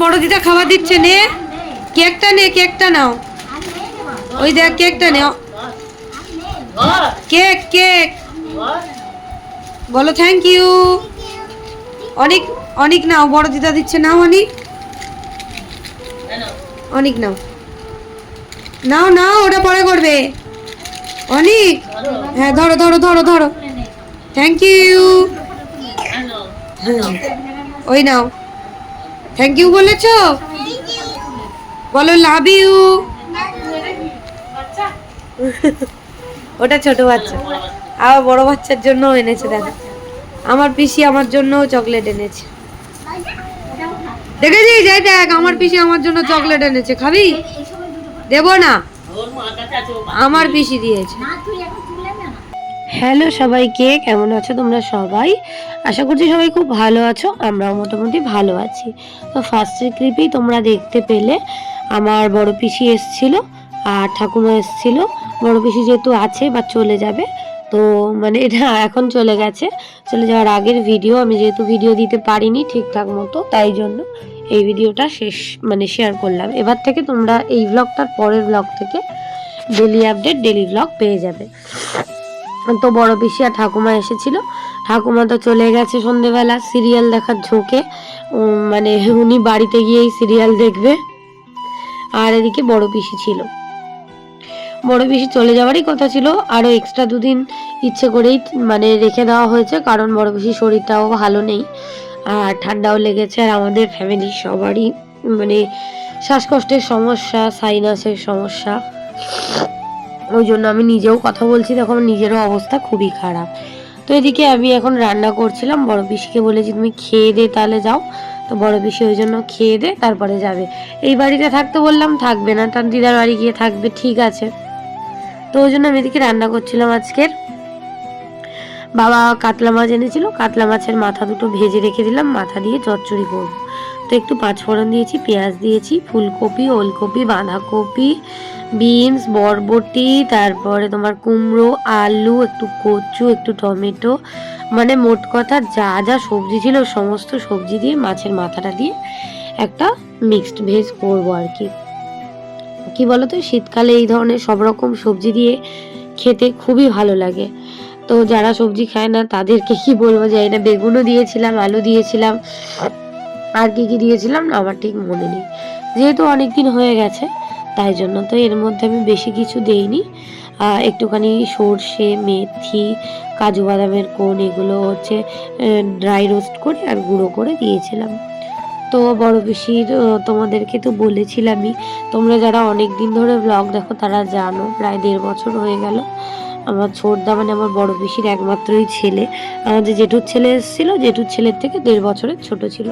বড় দিদা খাবার দিচ্ছে নে। কেকটা নে কেকটা নাও। ওই দেখ কেকটা নে। Cake cake. বলো থ্যাংক ইউ অনেক অনেক নাও বড় দিদা দিচ্ছে নাও অনেক। অনেক নাও। নাও নাও ওটা পরে করবে। অনেক হ্যাঁ ধরো ধরো ধরো ধরো। থ্যাংক ইউ ওই নাও। থ্যাংক ইউ বলেছ? বলো লাভ ইউ ওটা ছোট বাচ্চা। আবার বড় বাচ্চার জন্য এনেছে দাদা আমার পিসি আমার জন্য চকলেট এনেছে। দেখেছিস? যাই দেখ, আমার পিসি আমার জন্য চকলেট এনেছে। খাবি? দেবো না। আমার পিসি দিয়েছে। হ্যালো সবাইকে, কেমন আছো তোমরা সবাই? আশা করছি সবাই খুব ভালো আছো, আমরাও মোটামুটি ভালো আছি। তো ফার্স্টের ক্লিপেই তোমরা দেখতে পেলে, আমার বড় পিসি এসছিল আর ঠাকুমা এসছিল। বড় পিসি যেহেতু আছে বা চলে যাবে, তো মানে এটা এখন চলে গেছে। চলে যাওয়ার আগের ভিডিও, আমি যেহেতু ভিডিও দিতে পারিনি ঠিকঠাক মতো, তাই জন্য এই ভিডিওটা শেষ মানে শেয়ার করলাম। এবার থেকে তোমরা এই ব্লগটার পরের ব্লগ থেকে ডেলি আপডেট ডেলি ব্লগ পেয়ে যাবে। তো বড় পিসি আর ঠাকুমা এসেছিল। ঠাকুমা তো চলে গেছে সন্ধেবেলা, সিরিয়াল দেখার ঝোঁকে। মানে উনি বাড়িতে গিয়েই সিরিয়াল দেখবে। আর এদিকে বড় পিসি ছিল। বড় পিসি চলে যাওয়ারই কথা ছিল। আরও এক্সট্রা দুদিন ইচ্ছে করেই মানে রেখে দেওয়া হয়েছে, কারণ বড় পিসির শরীরটাও ভালো নেই। আর ঠান্ডাও লেগেছে আর আমাদের ফ্যামিলির সবারই মানে শ্বাসকষ্টের সমস্যা সাইনাসের সমস্যা। ওই জন্য আমি নিজেও কথা বলছি। তখন নিজেরও অবস্থা খুবই খারাপ। তো এদিকে আমি এখন রান্না করছিলাম। বড় পিসিকে বলেছি, তুমি খেয়ে দে, তাহলে যাও। তো বড় পিসি ওই জন্য খেয়ে দে, তারপরে যাবে। এই বাড়িতে থাকতে বললাম, থাকবে না। তার দিদার বাড়ি গিয়ে থাকবে, ঠিক আছে। তো ওই জন্য আমি এদিকে রান্না করছিলাম আজকের। বাবা কাতলা মাছ এনেছিল, কাতলা মাছের মাথা দুটো ভেজে রেখে দিলাম, মাথা দিয়ে চচ্চড়ি করব। তো একটু পাঁচফোড়ন দিয়েছি, পেঁয়াজ দিয়েছি, ফুলকপি, ওলকপি, বাঁধাকপি বিনস, বরবটি, তারপরে তোমার কুমড়ো, আলু, একটু কচু, একটু টমেটো মানে মোট কথা যা যা সবজি ছিল সমস্ত সবজি দিয়ে, মাছের মাথাটা দিয়ে একটা মিক্সড ভেজ করব আর কি। কি বলতো, শীতকালে এই ধরনের সব রকম সবজি দিয়ে খেতে খুবই ভালো লাগে। তো যারা সবজি খায় না, তাদেরকে কি বলব, যে এটা বেগুনও দিয়েছিলাম, আলু দিয়েছিলাম, আর কি কি দিয়েছিলাম না, আমার ঠিক মনে নেই। যেহেতু অনেক দিন হয়ে গেছে তাই জন্য তো এর মধ্যে আমি বেশি কিছু দেইনি। একটুখানি সর্ষে, মেথি, কাজু বাদামের কোন এগুলো হচ্ছে ড্রাই রোস্ট করে আর গুঁড়ো করে দিয়েছিলাম। তো বড় পিসির তোমাদেরকে তো বলেছিলামই, তোমরা যারা অনেক দিন ধরে ব্লগ দেখো তারা জানো, প্রায় দেড় বছর হয়ে গেল। আমার ছোটদা মানে আমার বড় পিসির একমাত্রই ছেলে। আমাদের জেঠুর ছেলে এসেছিল, জেঠুর ছেলের থেকে দেড় বছরের ছোট ছিল।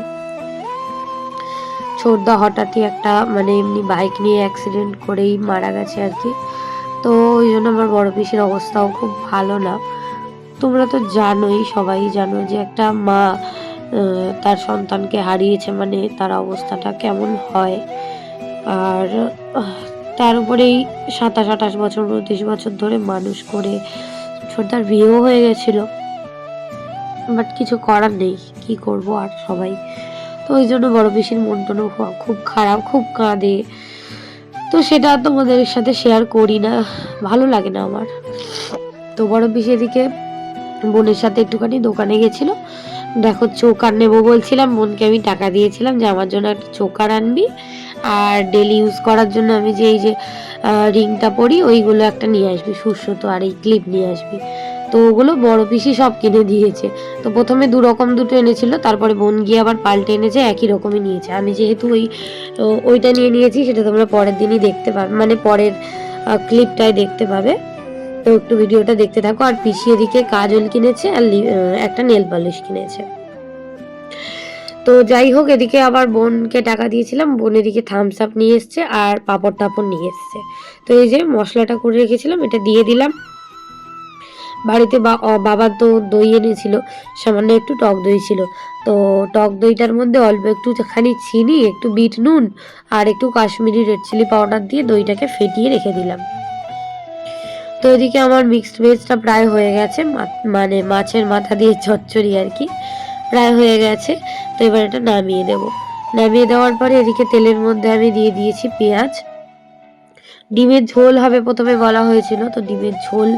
ছোটদা হঠাৎই একটা মানে এমনি বাইক নিয়ে অ্যাক্সিডেন্ট করেই মারা গেছে আর কি। তো ওই জন্য আমার বড় পিসির অবস্থাও খুব ভালো না। তোমরা তো জানোই, সবাই জানো যে একটা মা তার সন্তানকে হারিয়েছে মানে তার অবস্থাটা কেমন হয়। আর তার উপরেই সাতাশ, আঠাশ বছর, উনত্রিশ বছর ধরে মানুষ করে ছোটদার বিয়েও হয়ে গেছিল। বাট কিছু করার নেই, কি করব আর সবাই। ওই জন্য বড় পিসির মন টনও খুব খারাপ, খুব কাঁদে। তো সেটা তোমাদের সাথে শেয়ার করি না। ভালো লাগে না আমার। তো বড় পিসি এদিকে বোনের সাথে একটুখানি দোকানে গেছিল। দেখো চোকার নেব বলছিলাম, বোনকে আমি টাকা দিয়েছিলাম যে আমার জন্য একটা চোকার আনবি। আর ডেলি ইউজ করার জন্য আমি যে এই যে রিংটা পরি, ওইগুলো একটা নিয়ে আসবি সুস্রোতো আর এই ক্লিপ নিয়ে আসবি। তো ওগুলো বড় পিসি সব কিনে দিয়েছে। তো প্রথমে দু রকম দুটো এনেছিল, তারপরে বোন গিয়ে আবার পাল্টে এনেছে, একই রকমই নিয়েছে। আমি যেহেতু ওই ওইটা নিয়ে নিয়েছি, সেটা তোমরা পরের দিনই দেখতে পাবে মানে পরের ক্লিপটায় দেখতে পাবে। তো একটু ভিডিওটা দেখতে থাকো। আর পিসি এদিকে কাজল কিনেছে, আর একটা নেল পালিশ কিনেছে। তো যাই হোক, এদিকে আবার বোনকে টাকা দিয়েছিলাম, বোন এদিকে থামস আপ নিয়ে এসছে, আর পাপড় টাপড় নিয়ে এসছে। তো এই যে মশলাটা করে রেখেছিলাম, এটা দিয়ে দিলাম। বাড়িতে বাবা তো দই এনেছিল, সামান্য একটু টক দই ছিল। তো টক দইটার মধ্যে অল্প একটুখানি চিনি, একটু বিট নুন আর একটু কাশ্মীরি রেড চিলি পাউডার দিয়ে দইটাকে ফেটিয়ে রেখে দিলাম। তো এদিকে আমার মিক্সড ভেজটা প্রায় হয়ে গেছে মানে মাছের মাথা দিয়ে চচ্চড়ি আর কি, প্রায় হয়ে গেছে। তো এবার এটা নামিয়ে দেব। নামিয়ে দেওয়ার পরে এদিকে তেলের মধ্যে আমি দিয়ে দিয়েছি পেঁয়াজ। ডিমের ঝোল হবে প্রথমে বলা হয়েছিল, তো ডিমের ঝোল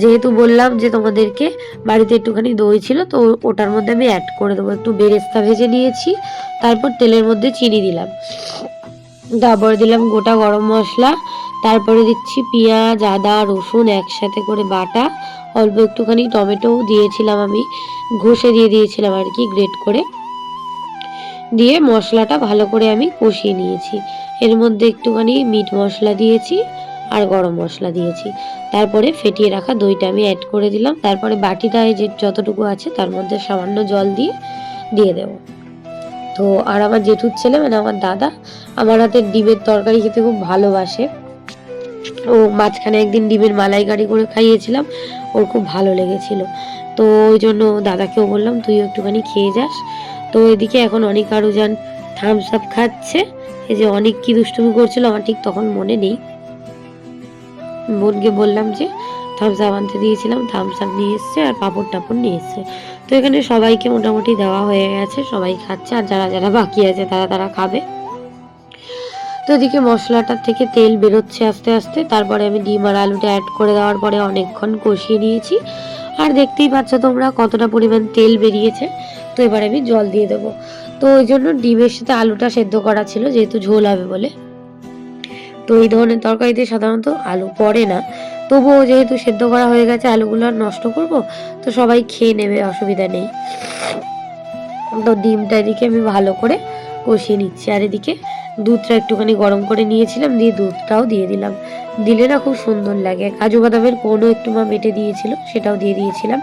যেহেতু বললাম যে তোমাদেরকে বাড়িতে একটুখানি দই ছিল, তো ওটার মধ্যে আমি অ্যাড করে দেবো। একটু বেরেস্তা ভেজে নিয়েছি, তারপর তেলের মধ্যে চিনি দিলাম। তারপরে দিলাম গোটা গরম মশলা, তারপরে দিচ্ছি পেঁয়াজ, আদা, রসুন একসাথে করে বাটা। অল্প একটুখানি টমেটোও দিয়েছিলাম আমি, ঘষে দিয়ে দিয়েছিলাম আর কি গ্রেট করে। দিয়ে মশলাটা ভালো করে আমি কষিয়ে নিয়েছি। এর মধ্যে একটুখানি মিট মশলা দিয়েছি আর গরম মশলা দিয়েছি। তারপরে ফেটিয়ে রাখা দইটা আমি অ্যাড করে দিলাম। তারপরে বাটিটায় যে যতটুকু আছে তার মধ্যে সামান্য জল দিয়ে দিয়ে দেব। তো আর আমার জেঠুর ছেলে মানে আমার দাদা, আমার হাতের ডিমের তরকারি খেতে খুব ভালোবাসে। ও মাঝখানে একদিন ডিমের মালাইকারি করে খাইয়েছিলাম, ওর খুব ভালো লেগেছিল। তো ওই জন্য দাদাকেও বললাম তুই একটুখানি খেয়ে যাস। তো এদিকে এখন অনেক আরও যান থামস আপ খাচ্ছে। এই যে অনেক কি দুষ্টুমি করছিল আমার ঠিক তখন মনে নেই। বোনকে বললাম যে থামস আপ আনতে দিয়েছিলাম থামস আপ নিয়ে এসছে আর পাপড় টাপড় নিয়ে এসছে। তো এখানে সবাইকে মোটামুটি দেওয়া হয়ে গেছে, সবাই খাচ্ছে আর যারা যারা বাকি আছে তারা তারা খাবে। তো এদিকে মশলাটার থেকে তেল বেরোচ্ছে আস্তে আস্তে, তারপরে আমি ডিম আর আলুটা অ্যাড করে দেওয়ার পরে অনেকক্ষণ কষিয়ে নিয়েছি। আর দেখতেই পাচ্ছ তোমরা কতটা পরিমাণ তেল বেরিয়েছে। তো এবার আমি জল দিয়ে দেবো। তো ওই জন্য ডিমের সাথে আলুটা সেদ্ধ করা ছিল, যেহেতু ঝোল হবে বলে। তো এই ধরনের তরকারিতে সাধারণত আলু পড়ে না। তবুও যেহেতু সেদ্ধ করা হয়ে গেছে, আলুগুলো আর নষ্ট করব, তো সবাই খেয়ে নেবে, অসুবিধা নেই। তো ডিমটা এদিকে আমি ভালো করে কষিয়ে নিচ্ছি, আর এদিকে দুধটা একটুখানি গরম করে নিয়েছিলাম, দিয়ে দুধটাও দিয়ে দিলাম। দিলে না খুব সুন্দর লাগে। কাজু বাদামের কোনো একটু মা বেটে দিয়েছিল, সেটাও দিয়ে দিয়েছিলাম।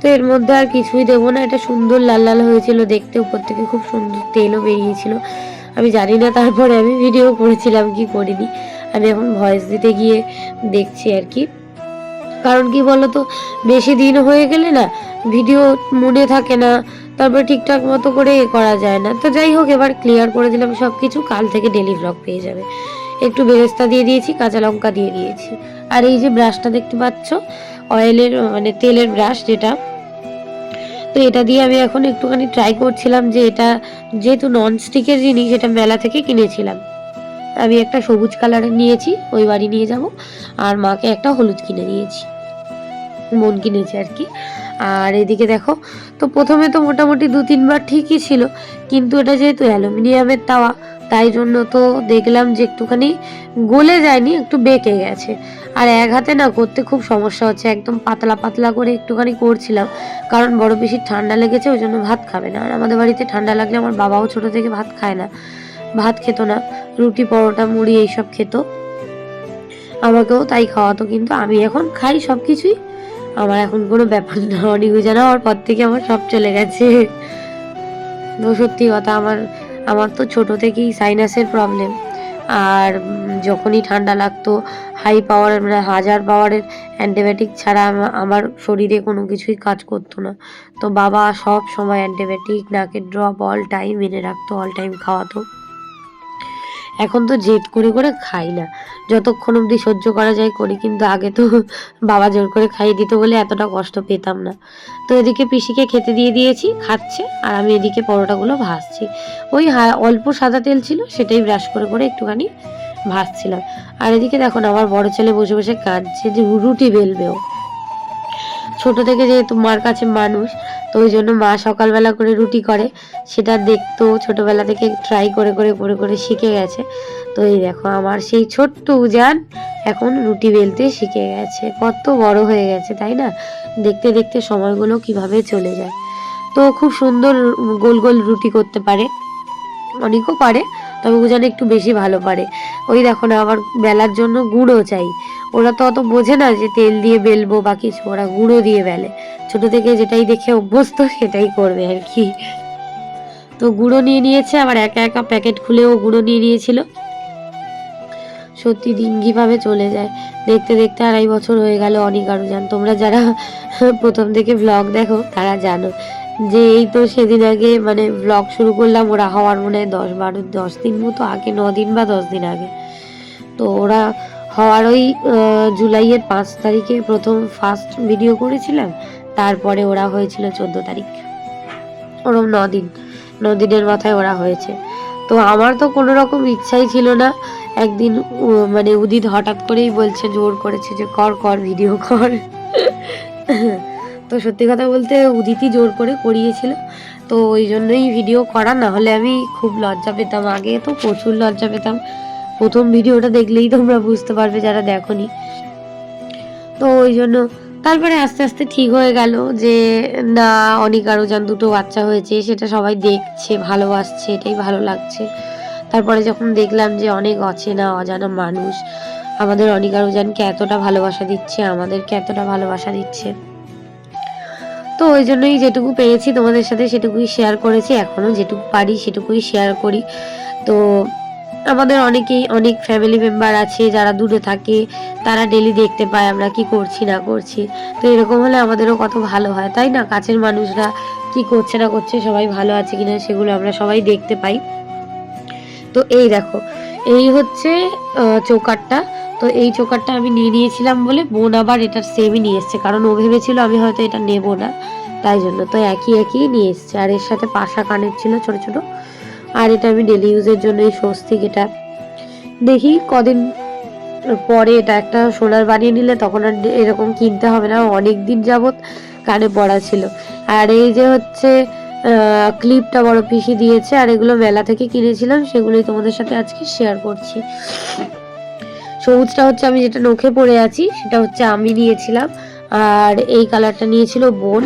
তো এর মধ্যে আর কিছুই দেবো না, এটা সুন্দর লাল লাল হয়েছিল, দেখতে উপর থেকে খুব সুন্দর তেলও বেরিয়েছিল। আমি জানি না, তারপরে আমি ভিডিও করেছিলাম কি করিনি। আমি এখন ভয়েস দিতে গিয়ে দেখছি আর কি। কারণ কি বলতো, বেশি দিন হয়ে গেলে না ভিডিও মনে থাকে না, তারপরে ঠিকঠাক মতো করে এ করা যায় না। তো যাই হোক, এবার ক্লিয়ার করে দিলাম সব কিছু কাল থেকে ডেলি ব্লগ পেয়ে যাবে। একটু বেরেস্তা দিয়ে দিয়েছি, কাঁচা লঙ্কা দিয়ে দিয়েছি। আর এই যে ব্রাশটা দেখতে পাচ্ছ অয়েলের মানে তেলের ব্রাশ যেটা তো এটা দিয়ে আমি এখন একটুখানি ট্রাই করছিলাম যে এটা যেহেতু নন স্টিকের জিনিস, এটা মেলা থেকে কিনেছিলাম। আমি একটা সবুজ কালারের নিয়েছি, ওই বাড়ি নিয়ে যাব। আর মাকে একটা হলুদ কিনে দিয়েছি। মন কিনেছে আর কি। আর এদিকে দেখো, তো প্রথমে তো মোটামুটি দু, তিনবার ঠিকই ছিল, কিন্তু এটা যেহেতু অ্যালুমিনিয়ামের তাওয়া, তাই জন্য তো দেখলাম যে একটুখানি গলে যায়নি, একটু বেঁকে গেছে। আর এক হাতে না করতে খুব সমস্যা হচ্ছে। একদম পাতলা পাতলা করে একটুখানি করছিলাম। কারণ বড় বেশি ঠান্ডা লেগেছে, ওই জন্য ভাত খাবে না। আর আমাদের বাড়িতে ঠান্ডা লাগলে আমার বাবাও ছোট থেকে ভাত খায় না। ভাত খেত না। রুটি, পরোটা, মুড়ি এইসব খেত। আমাকেও তাই খাওয়াতো, কিন্তু আমি এখন খাই সব কিছুই আমার এখন কোনো ব্যাপার না। অনেক জানা হওয়ার পর থেকে আমার সব চলে গেছে। সত্যি কথা, আমার আমার তো ছোট থেকেই সাইনাসের প্রবলেম আর যখনই ঠান্ডা লাগতো হাই পাওয়ারের মানে হাজার পাওয়ারের অ্যান্টিবায়োটিক ছাড়া আমার শরীরে কোনো কিছুই কাজ করতো না। তো বাবা সব সময় অ্যান্টিবায়োটিক নাকের ড্রপ অল টাইম এনে রাখতো অল টাইম খাওয়াতো। এখন তো জেদ করে করে খাই না। যতক্ষণ অবধি সহ্য করা যায় করি, কিন্তু আগে তো বাবা জোর করে খাইয়ে দিত বলে এতটা কষ্ট পেতাম না। তো এদিকে পিসিকে খেতে দিয়ে দিয়েছি, খাচ্ছে, আর আমি এদিকে পরোটাগুলো ভাজছি। ওই অল্প সাদা তেল ছিল, সেটাই ব্রাশ করে করে একটুখানি ভাজছিলাম। আর এদিকে দেখো আমার বড় ছেলে বসে বসে কাঁদছে, যে রুটি বেলবেও ছোট থেকে যেহেতু মার কাছে মানুষ, তো ওই জন্য মা সকালবেলা করে রুটি করে। সেটা দেখতো ছোটবেলা থেকে ট্রাই করে করে করে করে শিখে গেছে। তো এই দেখো আমার সেই ছোট্ট উজান এখন রুটি বেলতে শিখে গেছে। কত বড় হয়ে গেছে, তাই না? দেখতে দেখতে সময়গুলো কীভাবে চলে যায়। তো খুব সুন্দর গোল গোল রুটি করতে পারে। অনেকও পারে। তবে উজান একটু বেশি ভালো পারে। ওই দেখো না, আবার বেলার জন্য গুঁড়ো চাই। ওরা তো অত বোঝে না যে তেল দিয়ে বেলবো বা কিছু, ওরা গুঁড়ো দিয়ে বেলে। ছোট থেকে যেটাই দেখে অভ্যস্ত, সেটাই করবে আর কি। তো গুঁড়ো নিয়ে নিয়েছে, আবার একা একা প্যাকেট খুলেও গুঁড়ো নিয়ে নিয়েছিল। সত্যি দিন চলে যায়। দেখতে দেখতে আড়াই বছর হয়ে গেল অনেক আরও জান তোমরা যারা প্রথম থেকে ব্লগ দেখো, তারা জানো। যে এই তো সেদিন আগে মানে ব্লগ শুরু করলাম, ওরা হওয়ার মনে হয় দশ বারো, দশ দিন মতো আগে, ন দিন বা দশ দিন আগে। তো ওরা হওয়ার ওই জুলাইয়ের পাঁচ তারিখে প্রথম ফার্স্ট ভিডিও করেছিলাম, তারপরে ওরা হয়েছিল চোদ্দ তারিখ। ওরম ন দিন নদিনের মাথায় ওরা হয়েছে। তো আমার তো কোনো রকম ইচ্ছাই ছিল না। একদিন মানে উদিত হঠাৎ করেই বলছে, জোর করেছে যে, কর কর ভিডিও কর। তো সত্যি কথা বলতে উদিতই জোর করে করিয়েছিল। তো ওই জন্যই ভিডিও করা না হলে আমি খুব লজ্জা পেতাম। আগে তো প্রচুর লজ্জা পেতাম। প্রথম ভিডিওটা দেখলেই তোমরা বুঝতে পারবে যারা দেখোনি। তো ওই জন্য তারপরে আস্তে আস্তে ঠিক হয়ে গেল যে, না, অনেক আরও যান দুটো বাচ্চা হয়েছে, সেটা সবাই দেখছে, ভালোবাসছে, এটাই ভালো লাগছে। তারপরে যখন দেখলাম যে অনেক অচেনা, অজানা মানুষ, আমাদের অনেক আরও জানকে এতটা ভালোবাসা দিচ্ছে, আমাদেরকে এতটা ভালোবাসা দিচ্ছে। তো ওই জন্যই যেটুকু পেরেছি তোমাদের সাথে সেটুকুই শেয়ার করেছি। এখনও যেটুকু পারি সেটুকুই শেয়ার করি। তো আমাদের অনেকেই অনেক ফ্যামিলি মেম্বার আছে যারা দূরে থাকে তারা ডেলি দেখতে পায় আমরা কি করছি না করছি। তো এরকম হলে আমাদেরও কত ভালো হয় তাই না? কাছের মানুষরা কি করছে না করছে সবাই ভালো আছে কিনা সেগুলো আমরা সবাই দেখতে পাই। তো এই দেখো এই হচ্ছে আহ, চৌকাটটা। তো এই চোকারটা আমি নিয়ে নিয়েছিলাম বলে বোন আবার এটার সেমই নিয়ে এসছে। কারণ ও ভেবেছিল আমি হয়তো এটা নেব না। তাই জন্য তো একই একই নিয়ে এসছে। আর এর সাথে পাশা কানের ছিল ছোট ছোট। আর এটা আমি ডেলি ইউজের জন্য এই স্বস্তিক এটা। দেখি কদিন পরে এটা একটা সোনার বানিয়ে নিলে তখন আর এরকম কিনতে হবে না। অনেক দিন যাবৎ কানে পড়া ছিল। আর এই যে হচ্ছে ক্লিপটা বড় পিসি দিয়েছে। আর এগুলো মেলা থেকে কিনেছিলাম, সেগুলোই তোমাদের সাথে আজকে শেয়ার করছি। সবুজটা হচ্ছে আমি যেটা নখে পড়ে আছি, সেটা হচ্ছে আমি নিয়েছিলাম। আর এই কালারটা নিয়েছিল বোন।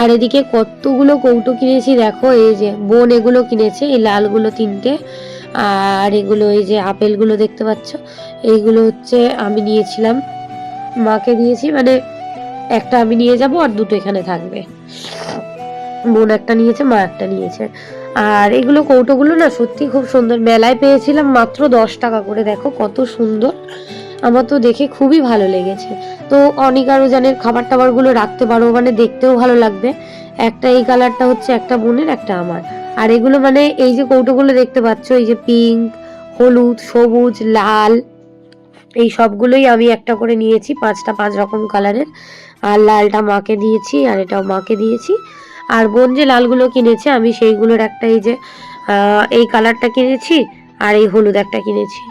আর এদিকে কতগুলো কৌটো কিনেছি, দেখো, এই যে বোন এগুলো কিনেছে, এই লালগুলো তিনটে। আর এগুলো, এই যে আপেলগুলো দেখতে পাচ্ছ, এইগুলো হচ্ছে আমি নিয়েছিলাম। মাকে দিয়েছি মানে একটা আমি নিয়ে যাব আর দুটো এখানে থাকবে। বোন একটা নিয়েছে, মা একটা নিয়েছে। আর এগুলো কৌটোগুলো না সত্যি খুব সুন্দর। মেলায় পেয়েছিলাম মাত্র দশ টাকা করে, দেখো কত সুন্দর। আমার তো দেখে খুবই ভালো লেগেছে। তো অনেক আরও জানের খাবার টাবারগুলো রাখতে পারো মানে দেখতেও ভালো লাগবে। একটা এই কালারটা হচ্ছে একটা বোনের, একটা আমার। আর এগুলো মানে এই যে কৌটোগুলো দেখতে পাচ্ছ, এই যে পিঙ্ক, হলুদ, সবুজ, লাল, এই সবগুলোই আমি একটা করে নিয়েছি, পাঁচটা পাঁচ রকম কালারের। আর লালটা মাকে দিয়েছি, আর এটাও মাকে দিয়েছি। আর বোন যে লালগুলো কিনেছে, আমি সেইগুলোর একটা এই যে এই কালারটা কিনেছি আর এই হলুদ একটা কিনেছি।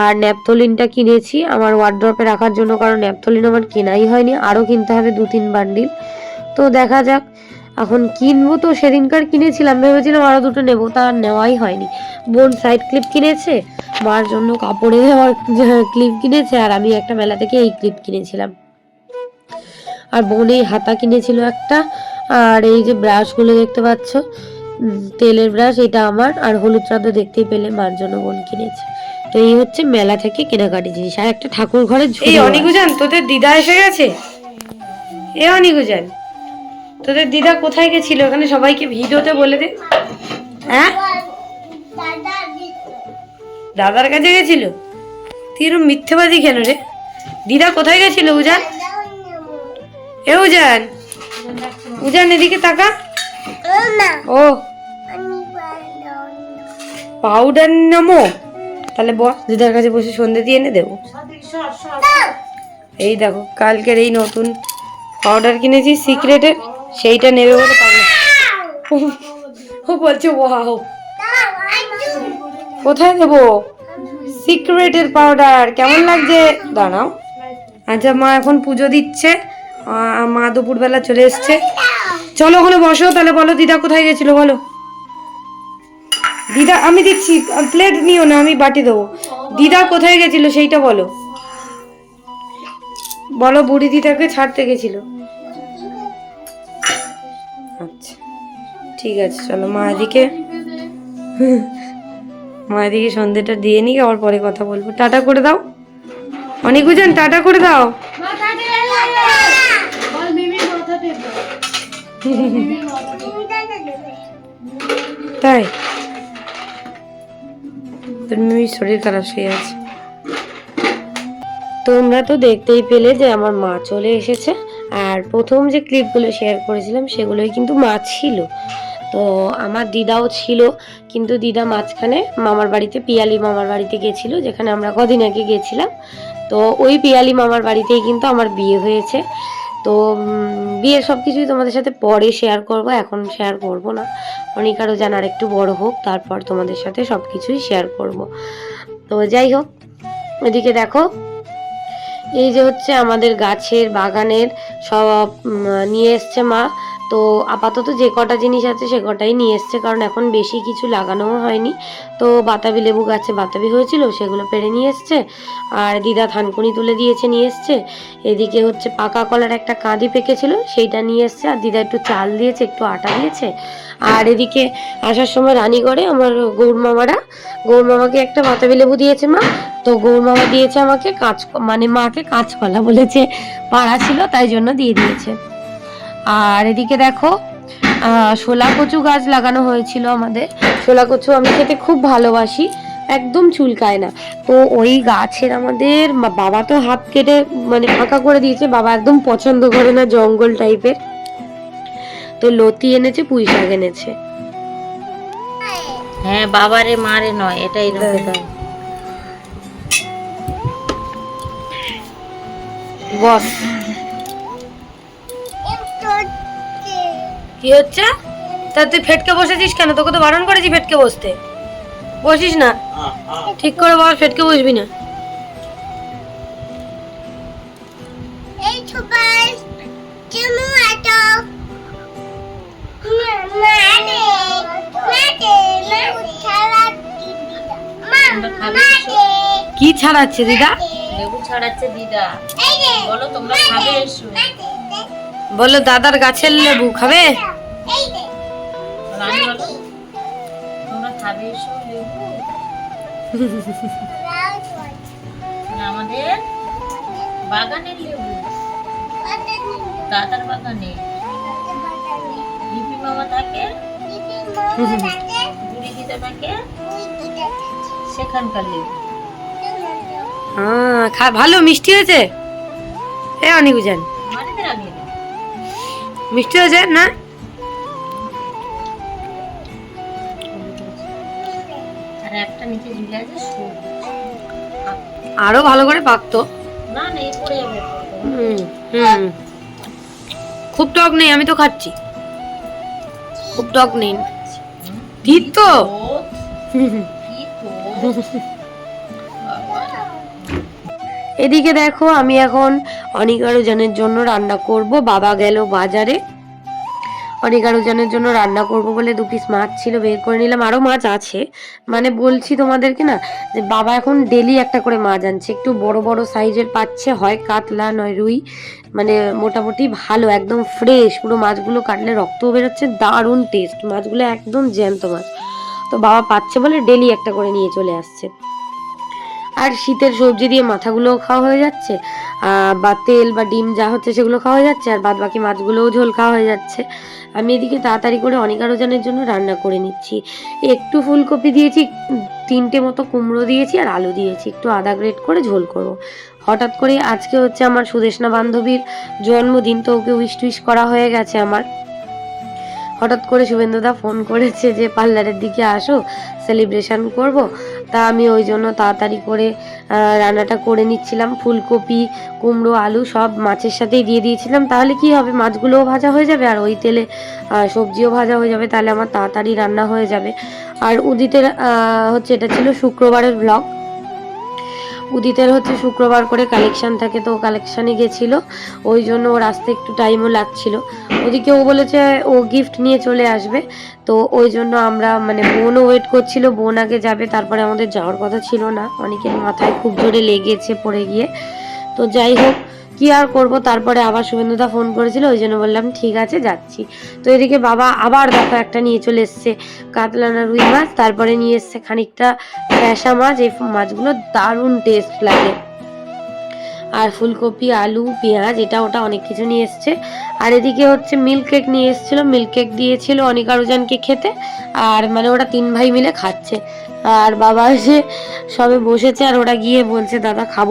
আর ন্যাপথলিনটা কিনেছি আমার ওয়ার্ড্রপে রাখার জন্য, কারণ ন্যাপথলিন আমার কেনাই হয়নি, আরও কিনতে হবে দু তিন বান্ডিল তো দেখা যাক, এখন কিনবো তো সেদিনকার কিনেছিলাম, ভেবেছিলাম আরও দুটো নেব, তা নেওয়াই হয়নি। বোন সাইড ক্লিপ কিনেছে, মার জন্য কাপড়ে দেওয়ার ক্লিপ কিনেছে, আর আমি একটা মেলা থেকে এই ক্লিপ কিনেছিলাম। আর বোন এই হাতা কিনেছিল একটা আর এই যে ব্রাশগুলো দেখতে পাচ্ছ তেলের ব্রাশ এটা আমার আর হলুদ চাঁদও দেখতেই পেলে মার জন্য বোন কিনেছে। তো এই হচ্ছে মেলা থেকে কেনাকাটি জিনিস আর একটা ঠাকুর ঘরের এই অনিকুজান তোদের দিদা এসে গেছে? এ অনিকুজান তোদের দিদা কোথায় গেছিল? এখানে সবাইকে ভিডিওতে বলে দে। হ্যাঁ? দাদার কাছে গেছিল? তুই এরকম মিথ্যেবাদী কেন রে? দিদা কোথায় গেছিল উজান? এ উজান উজান এদিকে তাকা। ও। পাউডার নামো। তাহলে বস দিদার কাছে বসে সন্ধে দিয়ে এনে দেবো। এই দেখো কালকের এই নতুন পাউডার কিনেছি সিক্রেটের সেইটা নেবে বলে ও বলছে ওয়াও। কোথায় দেবো? সিক্রেটের পাউডার। কেমন লাগছে? দাঁড়াও। আচ্ছা মা এখন পুজো দিচ্ছে। মা দুপুরবেলা চলে এসছে। চলো ওখানে বসো, তাহলে বলো দিদা কোথায় গেছিল, বলো। দিদা, আমি দিচ্ছি প্লেট নিও না, আমি বাটি দেবো। দিদা কোথায় গেছিল সেইটা বলো। বলো বুড়ি দিদাকে ছাড়তে গেছিল। আচ্ছা ঠিক আছে, চলো মা এদিকে। মা এদিকে সন্ধ্যেটা দিয়ে নিক, আবার পরে কথা বলব। টাটা করে দাও। অনেক বুঝেন টাটা করে দাও। তাই? তোর মিমির শরীর খারাপ হয়ে আছে। তোমরা তো দেখতেই পেলে যে আমার মা চলে এসেছে, আর প্রথম যে ক্লিপগুলো শেয়ার করেছিলাম সেগুলোই কিন্তু মা ছিল। তো আমার দিদাও ছিল, কিন্তু দিদা মাঝখানে মামার বাড়িতে, পিয়ালি মামার বাড়িতে গেছিল, যেখানে আমরা কদিন আগে গেছিলাম। তো ওই পিয়ালি মামার বাড়িতেই কিন্তু আমার বিয়ে হয়েছে। তো বিয়ের সব কিছুই তোমাদের সাথে পরে শেয়ার করব, এখন শেয়ার করব না। অনেক আরও যেন আরেকটু বড় হোক, তারপর তোমাদের সাথে সব কিছুই শেয়ার করব। তো যাই হোক, এদিকে দেখো, এই যে হচ্ছে আমাদের গাছের বাগানের সব নিয়ে এসছে মা। তো আপাতত যে কটা জিনিস আছে সে কটাই নিয়ে এসছে, কারণ এখন বেশি কিছু লাগানোও হয়নি। তো বাতাবি লেবু গাছে বাতাবি হয়েছিল, সেগুলো পেরে নিয়ে এসছে। আর দিদা থানকুনি তুলে দিয়েছে, নিয়ে এসছে। এদিকে হচ্ছে পাকা কলার একটা কাঁদি পেকেছিল, সেইটা নিয়ে এসছে। আর দিদা একটু চাল দিয়েছে, একটু আটা দিয়েছে। আর এদিকে আসার সময় রানীগড়ে আমার গৌর মামারা গৌর মামাকে একটা বাতাবি লেবু দিয়েছে মা। তো গৌর মামা দিয়েছে আমাকে কাঁচ মানে মাকে কাঁচকলা বলেছে। পাড়া ছিল, তাই জন্য দিয়ে দিয়েছে। আর এদিকে দেখো শোলা কচু গাছ লাগানো হয়েছিল আমাদের। শোলা কচু আমি খেতে খুব ভালোবাসি একদম চুলকায় না। তো ওই গাছের আমাদের বাবা তো হাত কেটে মানে ফাঁকা করে দিয়েছে বাবা একদম পছন্দ করে না জঙ্গল টাইপের। তো লতি এনেছে পুঁই শাক এনেছে। হ্যাঁ বাবারে মারে নয় এটা এরকম বস। কি হচ্ছে? তা তুই ফেটকে বসেছিস কেন? তোকে তো বারণ করেছি ফেটকে বসতে। বসিস না? ঠিক করে বল ফেটকে বসবি না। কি ছাড়াচ্ছে দিদা? লেবু ছাড়াচ্ছে দিদা। বলো তোমরা খাবে এসো। বলো দাদার গাছের লেবু খাবে খাবে মানে আমাদের বাগানের লেবু। দাদার বাগানে। লিপি মামা থাকে বুড়ি দিদা থাকে সেখানকার লেবু। হ্যাঁ খা ভালো মিষ্টি হয়েছে? এ অনিকুজান মানেদের আগে দেবে। মিষ্টি হয়েছে না? আর ভালো করে পাকতো খুব টক নেই আমি তো খাচ্ছি। খুব টক নেই। ঠিক তো। এদিকে দেখো, আমি এখন অনিকারুজনের জন্য রান্না করব। বাবা গেল বাজারে। অনিকারুজনের জন্য রান্না করব বলে দু পিস মাছ ছিল, বের করে নিলাম। আরও মাছ আছে। মানে বলছি তোমাদেরকে না, যে বাবা এখন ডেলি একটা করে মাছ আনছে। একটু বড় বড় সাইজের পাচ্ছে, হয় কাতলা, নয় রুই। মানে মোটামুটি ভালো, একদম ফ্রেশ পুরো মাছগুলো কাটলে রক্তও বেরোচ্ছে, দারুণ টেস্ট মাছগুলো একদম জ্যান্ত মাছ। তো বাবা পাচ্ছে বলে ডেলি একটা করে নিয়ে চলে আসছে। আর শীতের সবজি দিয়ে মাথাগুলোও খাওয়া হয়ে যাচ্ছে বা তেল বা ডিম যা হচ্ছে সেগুলো খাওয়া হয়ে যাচ্ছে, আর বাদ বাকি মাছগুলোও ঝোল খাওয়া হয়ে যাচ্ছে। আমি এদিকে তাড়াতাড়ি করে অনেকারোজনের জন্য রান্না করে নিচ্ছি। একটু ফুলকপি দিয়েছি, তিনটে মতো কুমড়ো দিয়েছি আর আলু দিয়েছি, একটু আদা গ্রেট করে ঝোল করব। হঠাৎ করে আজকে হচ্ছে আমার সুদেশনা বান্ধবীর জন্মদিন, তো ওকে উইশ টুইশ করা হয়ে গেছে আমার। হঠাৎ করে শুভেন্দুদা ফোন করেছে যে পার্লারের দিকে আসো সেলিব্রেশন করব। তা আমি ওই জন্য তাড়াতাড়ি করে রান্নাটা করে নিচ্ছিলাম। ফুলকপি, কুমড়ো, আলু সব মাছের সাথেই দিয়ে দিয়েছিলাম। তাহলে কি হবে? মাছগুলোও ভাজা হয়ে যাবে আর ওই তেলে সবজিও ভাজা হয়ে যাবে। তাহলে আমার তাড়াতাড়ি রান্না হয়ে যাবে। আর উদিতের হচ্ছে এটা ছিল শুক্রবারের ব্লগ উদিতের হচ্ছে শুক্রবার করে কালেকশান থাকে, তো কালেকশানে গেছিল। ওই জন্য ওর আসতে একটু টাইমও লাগছিল। ওদিকে ও বলেছে, ও গিফট নিয়ে চলে আসবে। তো ওই জন্য আমরা মানে বোনও ওয়েট করছিল, বোন আগে যাবে, তারপরে আমাদের যাওয়ার কথা ছিল না। অনেকের মাথায় খুব জোরে লেগেছে পড়ে গিয়ে। তো যাই হোক কি আর করব? তারপরে আবার শুভেন্দুদা ফোন করেছিল, ওই জন্য বললাম, ঠিক আছে, যাচ্ছি। তো এদিকে বাবা আবার দেখো একটা নিয়ে চলে এসছে, কাতলা না রুই মাছ, তারপরে নিয়ে এসছে খানিকটা ফ্যাসা মাছ, এই মাছগুলো দারুণ টেস্ট লাগে। আর ফুলকপি, আলু, পেঁয়াজ, এটা ওটা অনেক কিছু নিয়ে এসছে। আর এদিকে হচ্ছে মিল্ক কেক নিয়ে এসেছিল মিল্ক কেক দিয়েছিল অনেক খেতে, আর মানে ওরা তিন ভাই মিলে খাচ্ছে। আর বাবা এসে সবে বসেছে, আর ওরা গিয়ে বলছে, দাদা, খাব।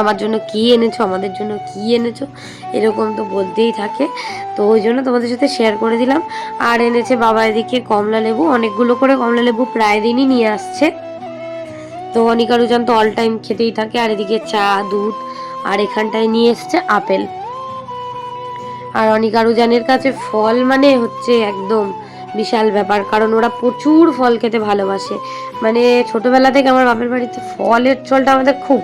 আমার জন্য কি এনেছো, আমাদের জন্য কি এনেছো, এরকম তো বলতেই থাকে। তো ওই জন্য তোমাদের সাথে শেয়ার করে দিলাম। আর এনেছে বাবা এদিকে কমলা লেবু, অনেকগুলো করে কমলা লেবু প্রায় দিনই নিয়ে আসছে। তো অনিকারুজান তো অল টাইম খেতেই থাকে, আর এদিকে চা, দুধ, আর এখানটায় নিয়ে এসছে আপেল। আর অনিকারুজানের কাছে ফল মানে হচ্ছে একদম বিশাল ব্যাপার, কারণ ওরা প্রচুর ফল খেতে ভালোবাসে। মানে ছোটবেলা থেকে আমার বাপের বাড়িতে ফলের চলটা আমাদের খুব।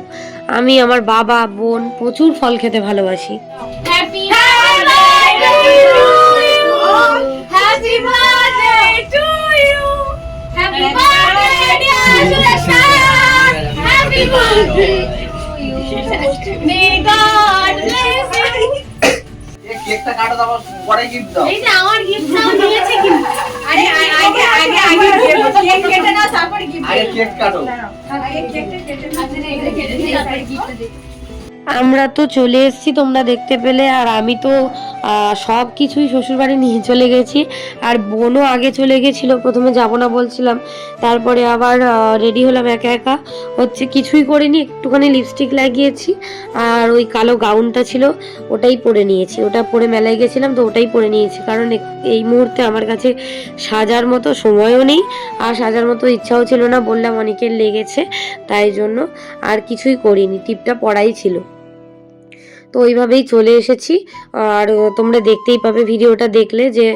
আমি, আমার বাবা, বোন প্রচুর ফল খেতে ভালোবাসি। Happy birthday happy birthday to you happy birthday কেকটা কাটো তারপর পরে গিফট দাও। এই যে আমার গিফট দাও নিয়েছে কি আরে আগে আগে আগে কেক কেটে নাও তারপর গিফট আগে কেক কাটো। আগে কেকটা কেটে নাও আচ্ছা এটা কেটে দিই তারপরে গিফট দিই। আমরা তো চলে এসেছি তোমরা দেখতে পেলে, আর আমি তো সব কিছুই শ্বশুরবাড়ি নিয়ে চলে গেছি। আর বোনও আগে চলে গেছিল, প্রথমে যাব না বলছিলাম। তারপরে আবার রেডি হলাম একা একা। হচ্ছে কিছুই করিনি, একটুখানি লিপস্টিক লাগিয়েছি, আর ওই কালো গাউনটা ছিল, ওটাই পরে নিয়েছি। ওটা পরে মেলায় গেছিলাম, তো ওটাই পরে নিয়েছি। কারণ এই মুহূর্তে আমার কাছে সাজার মতো সময়ও নেই, আর সাজার মতো ইচ্ছাও ছিল না বললাম অনেকের লেগেছে, তাই জন্য আর কিছুই করিনি। টিপটা পড়াই ছিল। তো ওইভাবেই চলে এসেছি। আর তোমরা দেখতেই পাবে ভিডিওটা দেখলে যে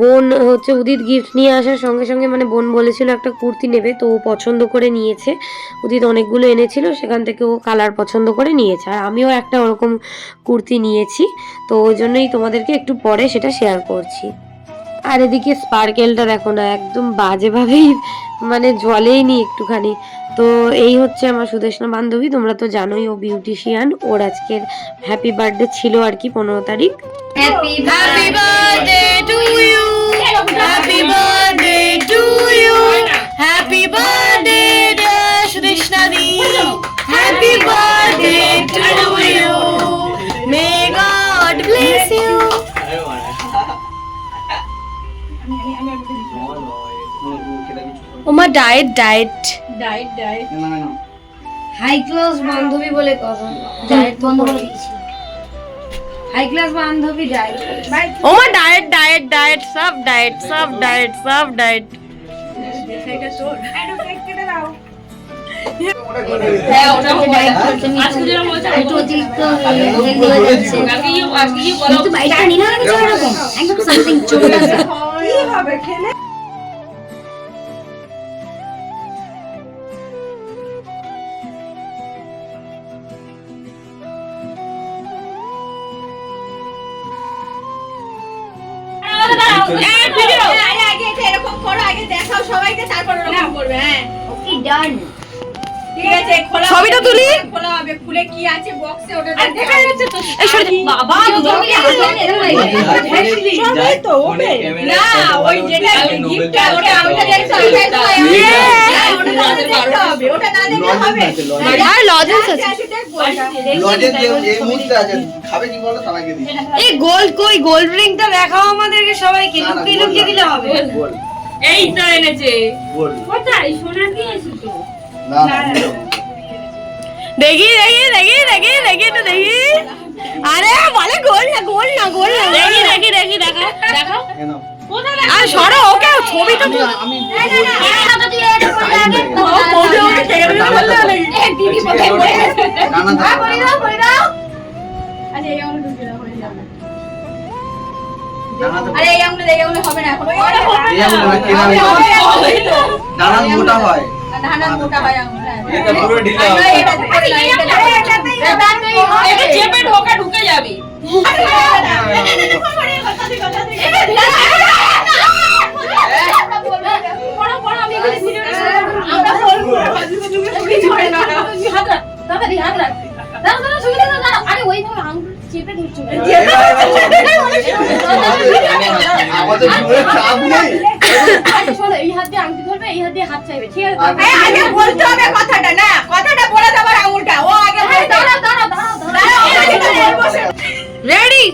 বোন হচ্ছে উদিত গিফট নিয়ে আসার সঙ্গে সঙ্গে মানে বোন বলেছিল একটা কুর্তি নেবে, তো ও পছন্দ করে নিয়েছে। উদিত অনেকগুলো এনেছিল, সেখান থেকে ও কালার পছন্দ করে নিয়েছে। আর আমিও একটা ওরকম কুর্তি নিয়েছি, তো ওই জন্যই তোমাদেরকে একটু পরে সেটা শেয়ার করছি। আর এদিকে স্পার্কেলটা দেখো না একদম বাজেভাবেই মানে জলেই নি একটুখানি। তো এই হচ্ছে আমার সুদেশনা বান্ধবী তোমরা তো জানোই ও বিউটিশিয়ান ওর আজকের হ্যাপি বার্থডে ছিল আর কি পনেরো তারিখ। Happy birthday to you happy birthday to you happy birthday Sudeshna the happy birthday to you ওমা diet diet. Diet diet high class বান্ধবী বলে কথা। ডায়েট বন্ধ করে দিয়েছি। হাই ক্লাস বান্ধবী ডায়েট। ওমা ডায়েট ডায়েট ডায়েট সব ডায়েট সব ডায়েট সব ডায়েট। সেটা এটা এরকম করো আগে দেখাও সবাইকে তারপর ওরকম করবে হ্যাঁ। ওকে ডান ঠিক আছে খোলা ছবিটা তুলি? খোলা হবে খুলে কি আছে বক্সে ওটা দেখা। যাচ্ছে তো। বাবা সবাই তো ওকে। না ওই যেটা গিফটটা ওটা ওটা দেখতে হবে ওটা না দেখলে হবে। আর লজেন্স আছে আছে। লজেন্স এই মুহূর্তে আছে খাবে কি বলো তাকে দিই। এই গোল্ড কই? গোল্ড রিংটা দেখাও আমাদেরকে সবাইকে লুকিয়ে লুকিয়ে দিলে হবে? এই তো এনেছে। কোথায়? সোনা দিয়েছি তো। না না দেখি দেখি দেখি দেখি দেখি একটু দেখি। আরে বলে গোল না গোল না গোল না দেখি দেখি দেখি দেখা দেখা। আর সরো ওকে আমি দাঁড়া তো আরে এই আঙুলে এই আঙুলে হবে না এখন দাঁড়ান মোটা হয়। আঙুল হ্যাঁ। এটা পুরো ঢিলা আরে এটা তো চেপে আগে বলতে হবে কথাটা না? কথাটা বলে দেবার আঙুলটা। ও আগে দাঁড়াও, রেডি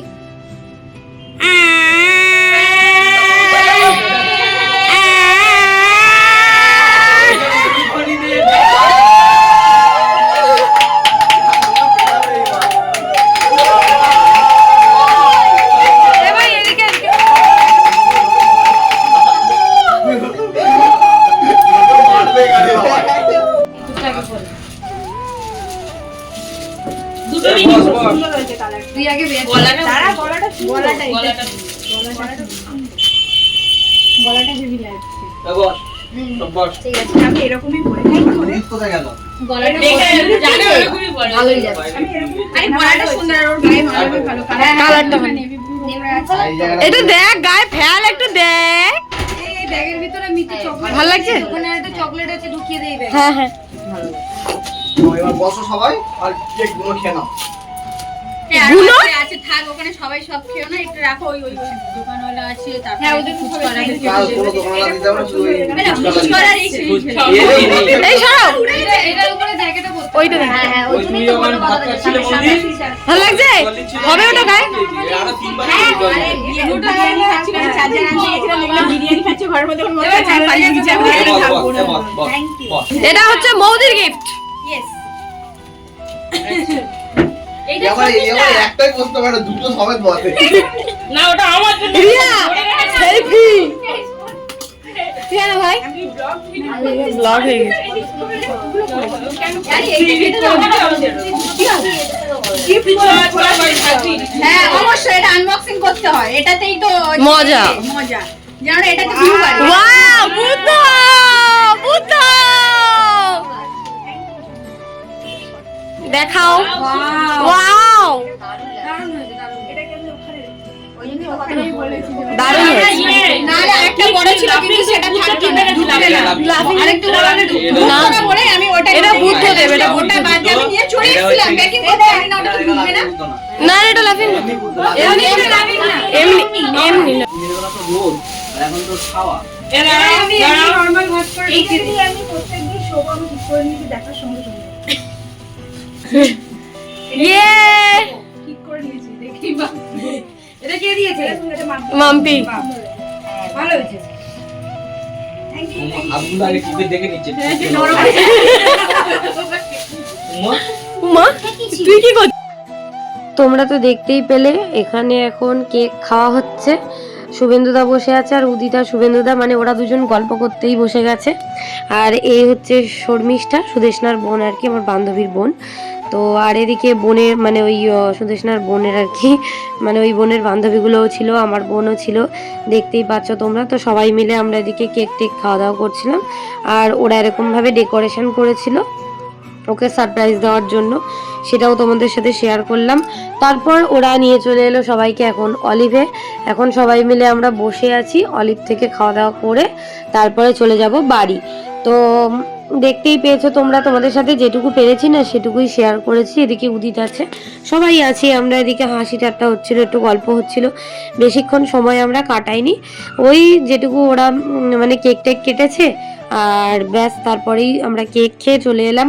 বস। ঠিক আছে আমি এরকমই পরে থাকি কোথায় গেল? গলাটা দেখে জানে ওরকমই ভালোই যাচ্ছে। আরে গলাটা সুন্দর ওর গায়ে মানাবে ভালো কালারটা। নেভি ব্লু আছে এই জায়গাটা এটা দেখ গায়ে ফেল একটু দেখ। এই ব্যাগের ভিতরে মিষ্টি চকলেট ভালো লাগছে? ওখানে একটা চকলেট আছে ঢুকিয়ে দেই ব্যাগ হ্যাঁ হ্যাঁ। এবার বসো সবাই আর কেকগুলো খেয়ে নাও। গুলো আছে থাক ওখানে সবাই সব খেও না একটু রাখো ওই ওই দোকানওয়ালা আছে তারপরে হ্যাঁ ওদের ফুচকা রাখে কাল কোনো দোকানওয়ালা দিতে হবে না, এই এটার উপরে জায়গাটা ওইটা দেখ। হ্যাঁ হ্যাঁ ওই তুমি ভালো লাগছে? ওটা গায়ে আরও তিনবার হ্যাঁ, আরে দিও। বিরিয়ানিটা বিরিয়ানি খাচ্ছিল চার্জার আনতে গেছিলাম দেখলাম বিরিয়ানি খাচ্ছে ঘরের মধ্যে ওর মধ্যে চার পালিয়ে গেছে আমি বস, এটা হচ্ছে মৌদির গিফট ইয়েস একটাই বসতে পারে দুটো সমেত বসে না ওটা আমার জন্য রিয়া সেলফি। ঠিক ভাই। ব্লগ হয়ে গেছে। হ্যাঁ অবশ্যই এটা আনবক্সিং করতে হয়। এটাতেই তো মজা। মজা। View wow Buddha Buddha! দেখাও। ওয়াও দারুণ হয়েছে। আরেকটা বড় ছিল কিন্তু সেটা থাকতো না। ঢুকবে বড় না। না আমি ওটা এটা বুদ্ধদেব, এটা ওটা বাদ দিয়ে আমি নিয়ে চলে এসেছিলাম। প্যাকিং করতে আমি না ওটা ঢুকবে না? না এটা লাফিং এমনি এমনি এমনি না। দিনের বেলা তো রোদ আর এখন তো খাওয়া আমি নরমাল ভাত করে ঢুকিয়ে আমি প্রত্যেকদিন শোক আমি ঠিক করে নিয়েছি দেখার সঙ্গে সঙ্গে ইয়ে! ঠিক করে নিয়েছি দেখি এটা কে দিয়েছে? মাম্পি। মাম্পি। ভালো হয়েছে। হাতগুলো আগে টিপে দেখে নিচ্ছে। উমা, মা? তুই কি করছিস? তোমরা তো দেখতেই পেলে এখানে এখন কেক খাওয়া হচ্ছে। শুভেন্দুদা বসে আছে আর উদিতা শুভেন্দুদা মানে ওরা দুজন গল্প করতেই বসে গেছে। আর এই হচ্ছে শর্মিষ্ঠা সুদেশনার বোন আর কি আমার বান্ধবীর বোন। তো আর এদিকে বোনের মানে ওই সুদেশনার বোনের আর কি মানে ওই বোনের বান্ধবীগুলোও ছিল, আমার বোনও ছিল। দেখতেই পাচ্ছ তোমরা, তো সবাই মিলে আমরা এদিকে কেক টেক খাওয়া দাওয়া করছিলাম। আর ওরা এরকমভাবে ডেকোরেশন করেছিল, ওকে সারপ্রাইজ দেওয়ার জন্য, সেটাও তোমাদের সাথে শেয়ার করলাম। তারপর ওরা নিয়ে চলে এলো সবাইকে এখন অলিভে। এখন সবাই মিলে আমরা বসে আছি অলিভ থেকে খাওয়া দাওয়া করে, তারপরে চলে যাব বাড়ি। তো দেখতেই পেয়েছ তোমরা, তোমাদের সাথে যেটুকু পেরেছি না সেটুকুই শেয়ার করেছি, এদিকে উদিত আছে। সবাই আছি আমরা, এদিকে হাসি ঠাট্টা হচ্ছিল, একটু গল্প হচ্ছিল। বেশিক্ষণ সময় আমরা কাটাইনি। ওই যেটুকু ওরা মানে কেক টেক কেটেছে, আর ব্যাস, তারপরেই আমরা কেক খেয়ে চলে এলাম।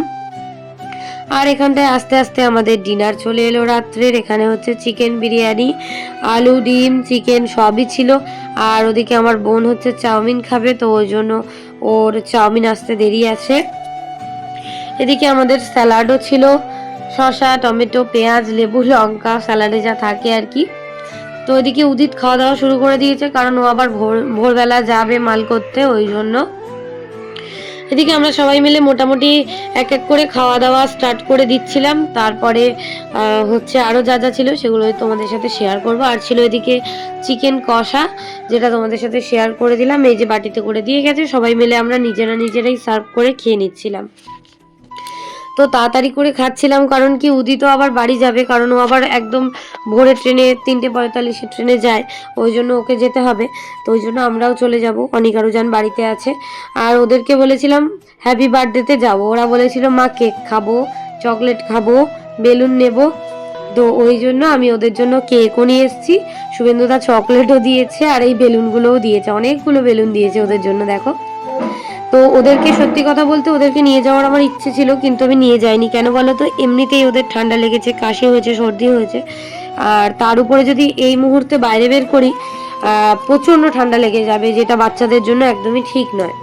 আর এখানটায় আস্তে আস্তে আমাদের ডিনার চলে এলো রাত্রের, এখানে হচ্ছে চিকেন বিরিয়ানি, আলু, ডিম চিকেন সবই ছিল। আর ওদিকে আমার বোন হচ্ছে চাউমিন খাবে, তো ওই জন্য ওর চাউমিন আসতে দেরি আছে। এদিকে আমাদের স্যালাডও ছিল। শশা টমেটো, পেঁয়াজ, লেবু, লঙ্কা, স্যালাডে যা থাকে আর কি। তো এদিকে উদিত খাওয়া দাওয়া শুরু করে দিয়েছে, কারণ ও আবার ভোর ভোরবেলা যাবে মাল করতে, ওই জন্য। এদিকে আমরা সবাই মিলে মোটামুটি এক এক করে খাওয়া দাওয়া স্টার্ট করে দিচ্ছিলাম। তারপরে হচ্ছে আরও যা যা ছিল সেগুলো তোমাদের সাথে শেয়ার করব। আর ছিল এদিকে চিকেন কষা, যেটা তোমাদের সাথে শেয়ার করে দিলাম। এই যে বাটিতে করে দিয়ে গেছে, সবাই মিলে আমরা নিজেরা নিজেরাই সার্ভ করে খেয়ে নিচ্ছিলাম। তো তাড়াতাড়ি করে খাচ্ছিলাম, কারণ কি উদিত আবার বাড়ি যাবে, কারণ ও আবার একদম ভোরে ট্রেনে, তিনটে পঁয়তাল্লিশে ট্রেনে যায়, ওই জন্য ওকে যেতে হবে। তো ওই জন্য আমরাও চলে যাব, অনেক আরও যান বাড়িতে আছে। আর ওদেরকে বলেছিলাম হ্যাপি বার্থডেতে যাব। ওরা বলেছিল, মা কেক খাব, চকলেট খাব, বেলুন নেব। তো ওই জন্য আমি ওদের জন্য কেকও নিয়ে এসেছি শুভেন্দুদা চকলেটও দিয়েছে, আর এই বেলুনগুলোও দিয়েছে, অনেকগুলো বেলুন দিয়েছে ওদের জন্য, দেখো। তো ওদেরকে সত্যি কথা বলতে ওদেরকে নিয়ে যাওয়ার আমার ইচ্ছে ছিল, কিন্তু আমি নিয়ে যাইনি। কেন বলো তো? এমনিতেই ওদের ঠান্ডা লেগেছে, কাশি হয়েছে, সর্দি হয়েছে। আর তার উপরে যদি এই মুহূর্তে বাইরে বের করি প্রচণ্ড ঠান্ডা লেগে যাবে, যেটা বাচ্চাদের জন্য একদমই ঠিক নয়।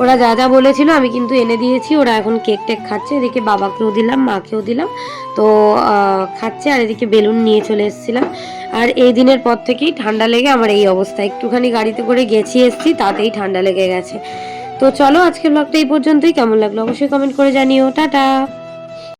ওরা যা যা বলেছিল, আমি কিন্তু এনে দিয়েছি। ওরা এখন কেক টেক খাচ্ছে। এদিকে বাবাকেও দিলাম, মাকেও দিলাম। তো খাচ্ছে আর এদিকে বেলুন নিয়ে চলে এসেছিলাম। আর এই দিনের পর থেকেই ঠান্ডা লেগে আমার এই অবস্থা। একটুখানি গাড়িতে করে গেছি, এসছি, তাতেই ঠান্ডা লেগে গেছে। তো চলো, আজকের ব্লগটা এই পর্যন্তই। কেমন লাগল অবশ্যই কমেন্ট করে জানিও। টাটা!